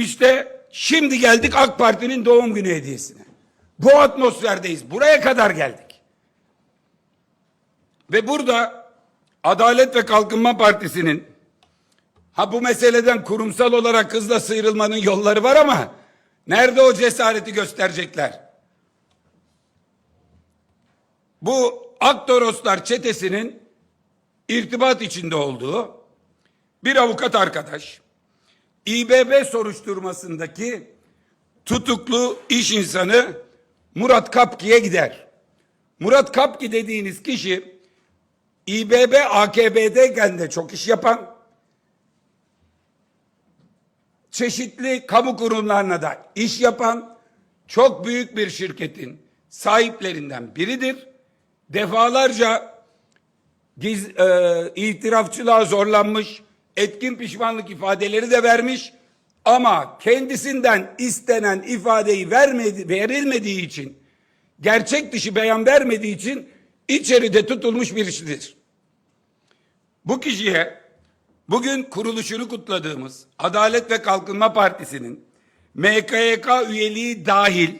İşte şimdi geldik AK Parti'nin doğum günü hediyesine. Bu atmosferdeyiz. Buraya kadar geldik. Ve burada Adalet ve Kalkınma Partisi'nin ha bu meseleden kurumsal olarak hızla sıyrılmanın yolları var ama nerede o cesareti gösterecekler? Bu Aktoroslar çetesinin irtibat içinde olduğu bir avukat arkadaş İBB soruşturmasındaki tutuklu iş insanı Murat Kapki'ye gider. Murat Kapki dediğiniz kişi İBB AKB'deyken de çok iş yapan çeşitli kamu kurumlarına da iş yapan çok büyük bir şirketin sahiplerinden biridir. Defalarca giz, e, itirafçılığa zorlanmış, etkin pişmanlık ifadeleri de vermiş ama kendisinden istenen ifadeyi vermedi, verilmediği için, gerçek dışı beyan vermediği için içeride tutulmuş birisidir. Bu kişiye bugün kuruluşunu kutladığımız Adalet ve Kalkınma Partisi'nin MKYK üyeliği dahil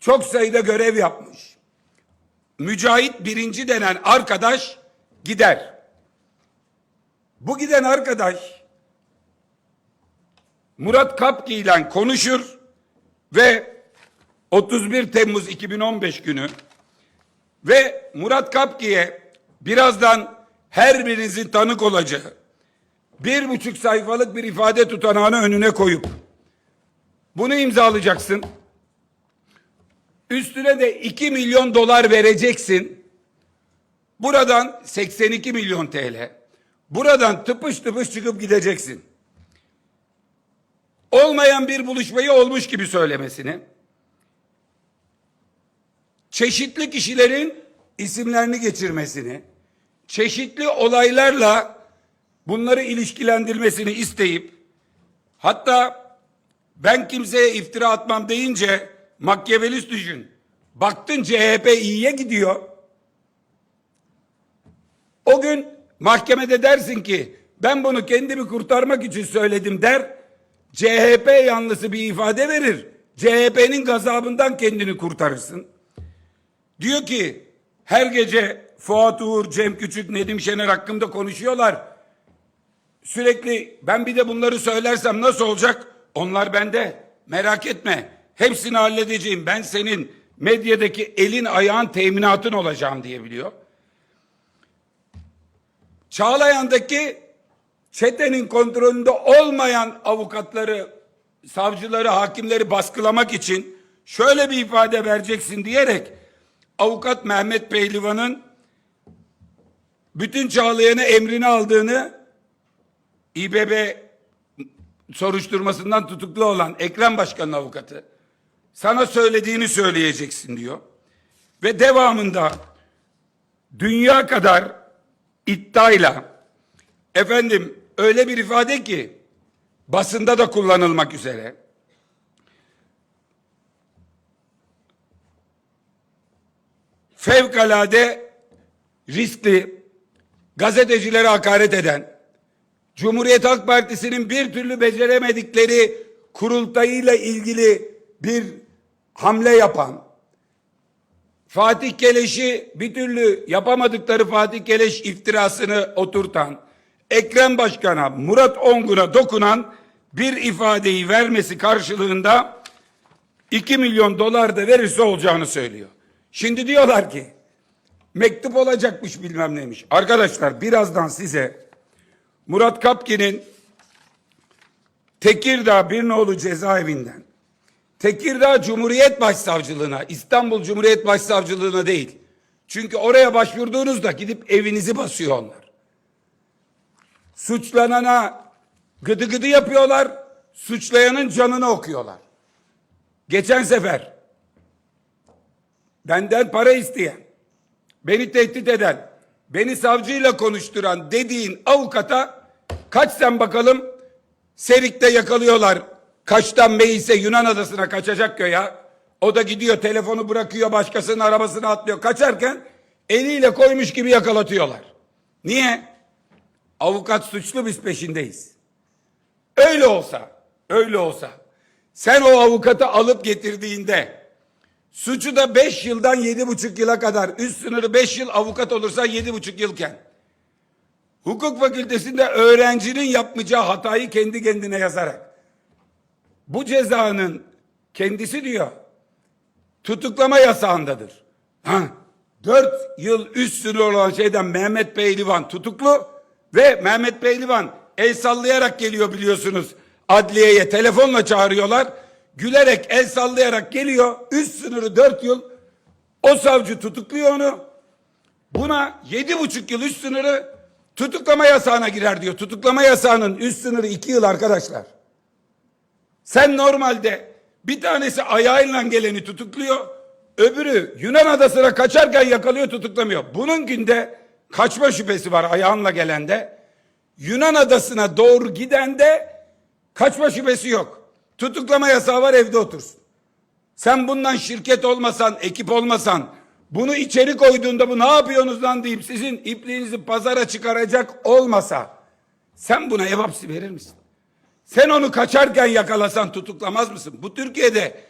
çok sayıda görev yapmış. Mücahit birinci denen arkadaş gider. Bu giden arkadaş Murat Kapki ile konuşur ve 31 Temmuz 2015 günü ve Murat Kapki'ye birazdan her birinizin tanık olacağı bir buçuk sayfalık bir ifade tutanağını önüne koyup bunu imzalayacaksın. Üstüne de 2 milyon dolar vereceksin. Buradan 82 milyon TL. Buradan tıpış tıpış çıkıp gideceksin. Olmayan bir buluşmayı olmuş gibi söylemesini. Çeşitli kişilerin isimlerini geçirmesini, çeşitli olaylarla bunları ilişkilendirmesini isteyip hatta ben kimseye iftira atmam deyince Makyavelist düşün. Baktın CHP iyiye gidiyor. O gün mahkemede dersin ki ben bunu kendimi kurtarmak için söyledim der. CHP yanlısı bir ifade verir. CHP'nin gazabından kendini kurtarırsın. Diyor ki her gece Fuat Uğur, Cem Küçük, Nedim Şener hakkında konuşuyorlar. Sürekli ben bir de bunları söylersem nasıl olacak? Onlar bende. Merak etme. Hepsini halledeceğim. Ben senin medyadaki elin ayağın teminatın olacağım diye biliyor. Çağlayan'daki çetenin kontrolünde olmayan avukatları, savcıları, hakimleri baskılamak için şöyle bir ifade vereceksin diyerek avukat Mehmet Pehlivan'ın bütün Çağlayan'a emrini aldığını İBB soruşturmasından tutuklu olan Ekrem Başkan'ın avukatı sana söylediğini söyleyeceksin diyor. Ve devamında dünya kadar iddiayla efendim öyle bir ifade ki basında da kullanılmak üzere. Fevkalade riskli gazetecilere hakaret eden Cumhuriyet Halk Partisi'nin bir türlü beceremedikleri kurultayıyla ilgili bir hamle yapan, Fatih Keleş'i bir türlü yapamadıkları Fatih Keleş iftirasını oturtan, Ekrem Başkan'a, Murat Ongun'a dokunan bir ifadeyi vermesi karşılığında 2 milyon dolar da verirse olacağını söylüyor. Şimdi diyorlar ki mektup olacakmış bilmem neymiş. Arkadaşlar birazdan size Murat Kapki'nin Tekirdağ Birnoğlu cezaevinden Tekirdağ Cumhuriyet Başsavcılığına, İstanbul Cumhuriyet Başsavcılığına değil. Çünkü oraya başvurduğunuzda gidip evinizi basıyor onlar. Suçlanana gıdı gıdı yapıyorlar, suçlayanın canını okuyorlar. Geçen sefer benden para isteyen, beni tehdit eden, beni savcıyla konuşturan dediğin avukata kaç sen bakalım Serik'te yakalıyorlar. Kaçtan Meis'e Yunan adasına kaçacak ya. O da gidiyor telefonu bırakıyor başkasının arabasına atlıyor. Kaçarken eliyle koymuş gibi yakalatıyorlar. Niye? Avukat suçlu biz peşindeyiz. Öyle olsa, öyle olsa sen o avukatı alıp getirdiğinde suçu da 5 yıldan 7,5 yıla kadar üst sınırı 5 yıl avukat olursa 7,5 yılken hukuk fakültesinde öğrencinin yapmayacağı hatayı kendi kendine yazarak bu cezanın kendisi diyor tutuklama yasağındadır. Ha, 4 yıl üst sınır olan şeyden Mehmet Pehlivan tutuklu ve Mehmet Pehlivan el sallayarak geliyor biliyorsunuz adliyeye telefonla çağırıyorlar. Gülerek el sallayarak geliyor üst sınırı 4 yıl o savcı tutukluyor onu. Buna yedi buçuk yıl üst sınırı tutuklama yasağına girer diyor. Tutuklama yasağının üst sınırı iki yıl arkadaşlar. Sen normalde bir tanesi ayağıyla geleni tutukluyor. Öbürü Yunan adasına kaçarken yakalıyor tutuklamıyor. Bunun günde kaçma şüphesi var ayağınla gelende. Yunan adasına doğru gidende kaçma şüphesi yok. Tutuklama yasağı var evde otursun. Sen bundan şirket olmasan, ekip olmasan, bunu içeri koyduğunda bu ne yapıyorsunuz lan deyip sizin ipliğinizi pazara çıkaracak olmasa, sen buna ev hapsi verir misin? Sen onu kaçarken yakalasan tutuklamaz mısın? Bu Türkiye'de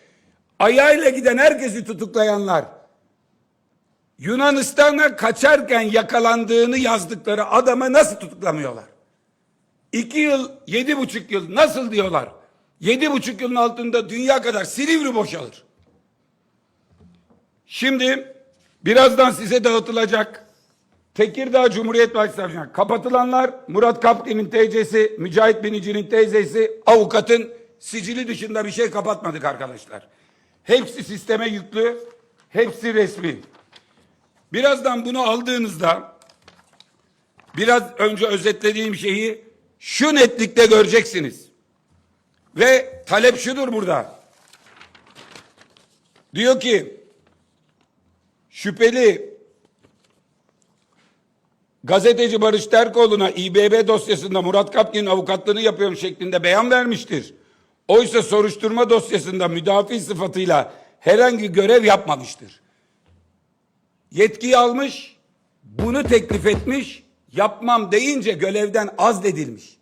ayağıyla giden herkesi tutuklayanlar, Yunanistan'a kaçarken yakalandığını yazdıkları adamı nasıl tutuklamıyorlar? İki yıl, yedi buçuk yıl nasıl diyorlar? Yedi buçuk yılın altında dünya kadar Silivri boşalır. Şimdi birazdan size dağıtılacak Tekirdağ Cumhuriyet Başsavcılığı kapatılanlar Murat Kapti'nin teyzesi, Mücahit Binici'nin teyzesi, avukatın sicili dışında bir şey kapatmadık arkadaşlar. Hepsi sisteme yüklü, hepsi resmi. Birazdan bunu aldığınızda biraz önce özetlediğim şeyi şu netlikte göreceksiniz. Ve talep şudur burada. Diyor ki şüpheli gazeteci Barış Terkoğlu'na İBB dosyasında Murat Kapkin'in avukatlığını yapıyorum şeklinde beyan vermiştir. Oysa soruşturma dosyasında müdafi sıfatıyla herhangi görev yapmamıştır. Yetkiyi almış, bunu teklif etmiş, yapmam deyince görevden azledilmiş.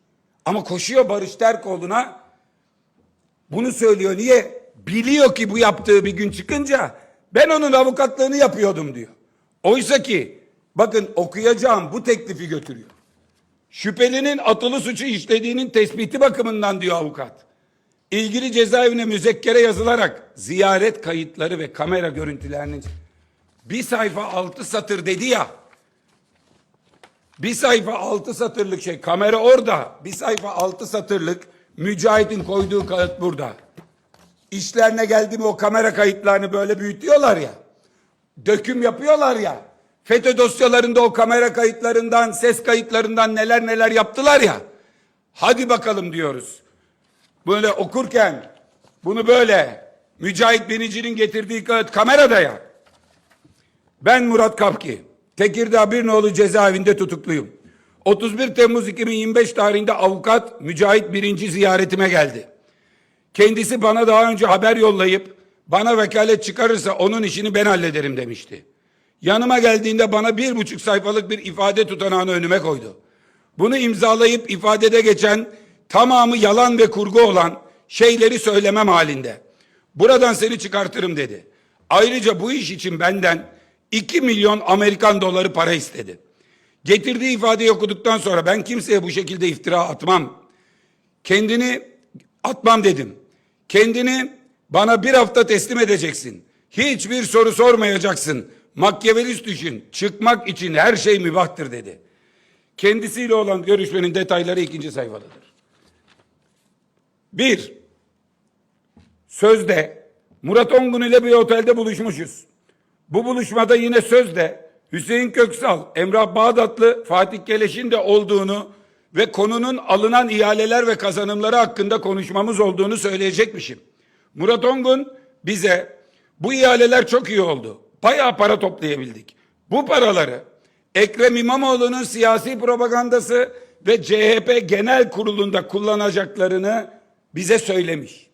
Ama koşuyor Barış Terkoğlu'na bunu söylüyor. Niye? Biliyor ki bu yaptığı bir gün çıkınca ben onun avukatlığını yapıyordum diyor. Oysa ki bakın okuyacağım bu teklifi götürüyor. Şüphelinin atılı suçu işlediğinin tespiti bakımından diyor avukat. İlgili cezaevine müzekkere yazılarak ziyaret kayıtları ve kamera görüntülerinin bir sayfa altı satır dedi ya. Bir sayfa altı satırlık şey kamera orada. Bir sayfa altı satırlık Mücahit'in koyduğu kağıt burada. İşlerine geldi mi o kamera kayıtlarını böyle büyütüyorlar ya. Döküm yapıyorlar ya. FETÖ dosyalarında o kamera kayıtlarından, ses kayıtlarından neler neler yaptılar ya. Hadi bakalım diyoruz. Böyle okurken bunu böyle Mücahit Binici'nin getirdiği kağıt kamerada ya. Ben Murat Kapki. Tekirdağ Birnoğlu cezaevinde tutukluyum. 31 Temmuz 2025 tarihinde avukat Mücahit birinci ziyaretime geldi. Kendisi bana daha önce haber yollayıp bana vekalet çıkarırsa onun işini ben hallederim demişti. Yanıma geldiğinde bana bir buçuk sayfalık bir ifade tutanağını önüme koydu. Bunu imzalayıp ifadede geçen tamamı yalan ve kurgu olan şeyleri söylemem halinde. Buradan seni çıkartırım dedi. Ayrıca bu iş için benden 2 milyon Amerikan doları para istedi. Getirdiği ifadeyi okuduktan sonra ben kimseye bu şekilde iftira atmam. Kendini atmam dedim. Kendini bana bir hafta teslim edeceksin. Hiçbir soru sormayacaksın. Makyavelist düşün. Çıkmak için her şey mübahtır dedi. Kendisiyle olan görüşmenin detayları ikinci sayfadadır. Bir, sözde Murat Ongun ile bir otelde buluşmuşuz. Bu buluşmada yine sözde Hüseyin Köksal, Emrah Bağdatlı, Fatih Keleş'in de olduğunu ve konunun alınan ihaleler ve kazanımları hakkında konuşmamız olduğunu söyleyecekmişim. Murat Ongun bize bu ihaleler çok iyi oldu. Bayağı para toplayabildik. Bu paraları Ekrem İmamoğlu'nun siyasi propagandası ve CHP genel kurulunda kullanacaklarını bize söylemiş.